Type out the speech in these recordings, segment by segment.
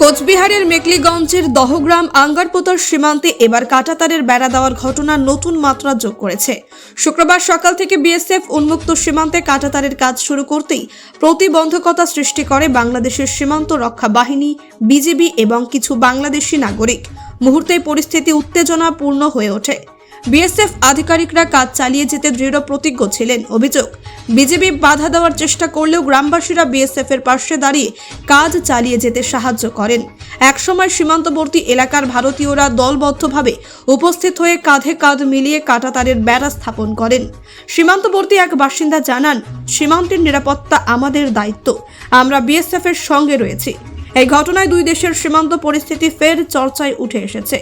কোচবিহারের মেকলিগঞ্জের দহগ্রাম আঙ্গারপোতার সীমান্তে এবার কাটাতারের বেড়া দেওয়ার ঘটনা নতুন মাত্রা যোগ করেছে। শুক্রবার সকাল থেকে বিএসএফ উন্মুক্ত সীমান্তে কাটাতারের কাজ শুরু করতেই প্রতিবন্ধকতা সৃষ্টি করে বাংলাদেশের সীমান্ত রক্ষা বাহিনী, বিজিবি এবং কিছু বাংলাদেশি নাগরিক। মুহূর্তে পরিস্থিতি উত্তেজনাপূর্ণ হয়ে ওঠে। বিএসএফ আধিকারিকরা কাজ চালিয়ে যেতে দৃঢ় প্রতিজ্ঞ ছিলেন, অভিযোগ। বিজেপি বাধা দেওয়ার চেষ্টা করলেও গ্রামবাসীরা বিএসএফ এর পাশে দাঁড়িয়ে কাজ চালিয়ে যেতে সাহায্য করেন। একসময় সীমান্তবর্তী এলাকার ভারতীয়রা দলবদ্ধভাবে উপস্থিত হয়ে কাঁধে কাঁধ মিলিয়ে কাঁটাতারের বেড়া স্থাপন করেন। সীমান্তবর্তী এক বাসিন্দা জানান, সীমান্তের নিরাপত্তা আমাদের দায়িত্ব। আমরা বিএসএফ এর সঙ্গে রয়েছি। এই ঘটনায় দুই দেশের সীমান্ত পরিস্থিতি ফের চর্চায় উঠে এসেছে।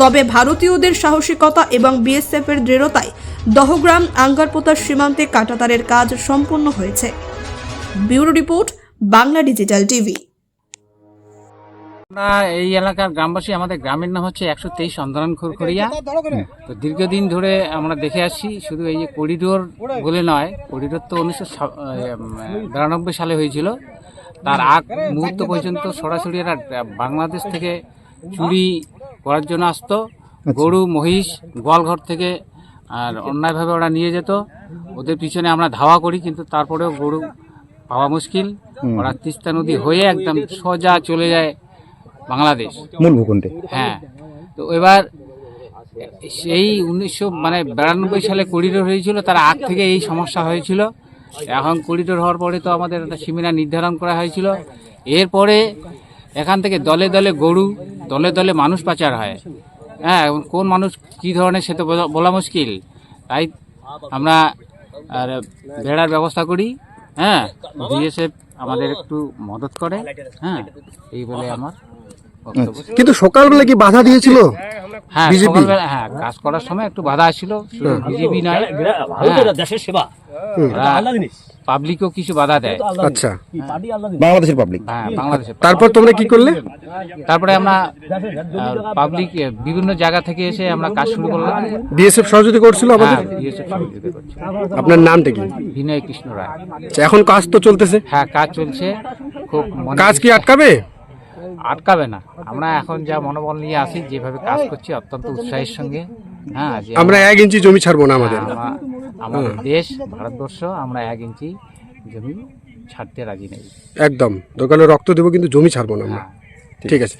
তবে ভারতীয়দের সাহসিকতা এবং বিএসএফ এর দৃঢ়তায় দহগ্রাম আঙ্গারপোতার সীমান্তে কাটাতারের কাজ সম্পূর্ণ হয়েছে। Bureau report Bangla digital TV. আমরা এই এলাকার গ্রামবাসী আমাদের গ্রামের নাম হচ্ছে একশো তেইশ অন্দরান খুরখড়িয়া। তো দীর্ঘদিন ধরে আমরা দেখে আসছি শুধু এই যে করিডোর বলে নয় করিডোর তো উনিশশো বিরানব্বই সালে হয়েছিল। তার আগ মুহূর্ত পর্যন্ত সরাসরি এরা বাংলাদেশ থেকে চুরি করার জন্য আসতো। গরু মহিষ গোয়ালঘর থেকে আর অন্যায়ভাবে ওরা নিয়ে যেত। ওদের পিছনে আমরা ধাওয়া করি কিন্তু তারপরেও গরু পাওয়া মুশকিল। ওরা তিস্তা নদী হয়ে একদম সোজা চলে যায় বাংলাদেশ। মূল ভূখণ্ডে হ্যাঁ। তো এবার সেই উনিশশো মানে বিরানব্বই সালে করিডোর হয়েছিল তার আগ থেকে এই সমস্যা হয়েছিল। এখন করিডোর হওয়ার পরে তো আমাদের একটা সীমানা নির্ধারণ করা হয়েছিল। এরপরে এখান থেকে দলে দলে গরু, দলে দলে মানুষ পাচার হয়। হ্যাঁ কোন মানুষ কি ধরনের সে তো বলা মুশকিল। তাই আমরা, আর ভেড়ার ব্যবস্থা করি। হ্যাঁ বিএসএফ আমাদের একটু মদত করে। হ্যাঁ এই বলে আমার কিন্তু সকালবেলা কি বাধা দিয়েছিল? হ্যাঁ? সকালবেলা হ্যাঁ কাজ করার সময় একটু বাধা আসছিল বিজেপি নয়। হ্যাঁ, দেশের সেবা। ওরা আল্লাহ জিনিস। পাবলিকও কিছু বাধা দেয়। আচ্ছা। পার্টি আল্লাহ জিনিস। বাংলাদেশের পাবলিক হ্যাঁ বাংলাদেশে তারপর তোমরা কি করলে? তারপরে আমরা পাবলিক বিভিন্ন জায়গা থেকে এসে আমরা কাজ শুরু করলাম। বিএসএফ সহযোগিতা করছিল হ্যাঁ আমাদের? BSF সহযোগিতা করছে। আপনার নামটা কি? বিনয় কৃষ্ণ রায়। আচ্ছা, এখন কাজ তো চলতেছে। হ্যাঁ কাজ চলছে। খুব মনে- কাজ কি আটকাবে? আটকাবে না। আমরা এখন যা মনোবল নিয়ে আসি যেভাবে কাজ করছি অত্যন্ত উৎসাহের সঙ্গে। হ্যাঁ আমরা এক ইঞ্চি জমি ছাড়বো না আমাদের। আমরা- আমাদের দেশ ভারতবর্ষ আমরা এক ইঞ্চি জমি ছাড়তে রাজি নেই। একদম। দোকানে রক্ত দেবো কিন্তু জমি ছাড়বো না আমরা। হ্যাঁ ঠিক আছে।